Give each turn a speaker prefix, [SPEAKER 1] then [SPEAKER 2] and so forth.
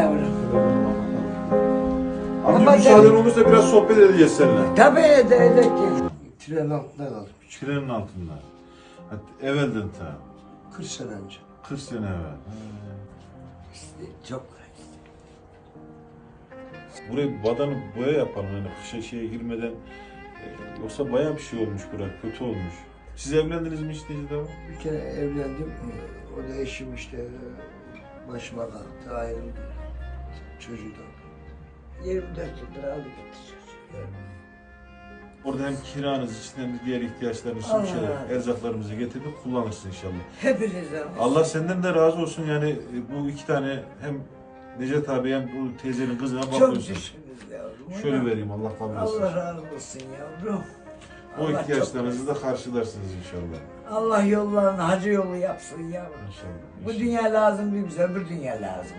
[SPEAKER 1] yavrum.
[SPEAKER 2] Amca
[SPEAKER 1] Ama
[SPEAKER 2] müsaaden olursa biraz sohbet edeceğiz seninle.
[SPEAKER 1] Tabii de öyle ki.
[SPEAKER 3] Tren altında kaldım.
[SPEAKER 2] Trenin altında. Hatta evvelden ta.
[SPEAKER 3] 40 sene önce.
[SPEAKER 2] 40 sene evvel.
[SPEAKER 1] İşte çok
[SPEAKER 2] Burayı badanı boya yapalım yani kışa şeye girmeden. e, yoksa bayağı bir şey olmuş burası, kötü olmuş. Siz evlendiniz mi işte Necdet abi?
[SPEAKER 3] Bir kere evlendim. O da eşim işte e, başıma kalktı. Ayrıldı. Çocuğu da.
[SPEAKER 1] 24 yıldır aldı gitti çocuğu.
[SPEAKER 2] Orada hem kiranız için hem diğer ihtiyaçlarınız için
[SPEAKER 1] Allah
[SPEAKER 2] şeyler,
[SPEAKER 1] olsun.
[SPEAKER 2] erzaklarımızı getirdik kullanırsın inşallah.
[SPEAKER 1] Hepinizden.
[SPEAKER 2] Allah senden de razı olsun yani e, bu iki tane hem Necdet abi hem bu teyzenin kızına
[SPEAKER 1] Çok
[SPEAKER 2] bakıyorsun.
[SPEAKER 1] düşkünüz yavrum.
[SPEAKER 2] Şöyle vereyim Allah kabul etsin.
[SPEAKER 1] Allah razı olsun yavrum.
[SPEAKER 2] O
[SPEAKER 1] Allah
[SPEAKER 2] ihtiyaçlarınızı da karşılarsınız inşallah.
[SPEAKER 1] çok- Allah yollarını hacı yolu yapsın yavrum.
[SPEAKER 2] İnşallah.
[SPEAKER 1] Bu
[SPEAKER 2] inşallah.
[SPEAKER 1] dünya lazım değil bize, öbür dünya lazım.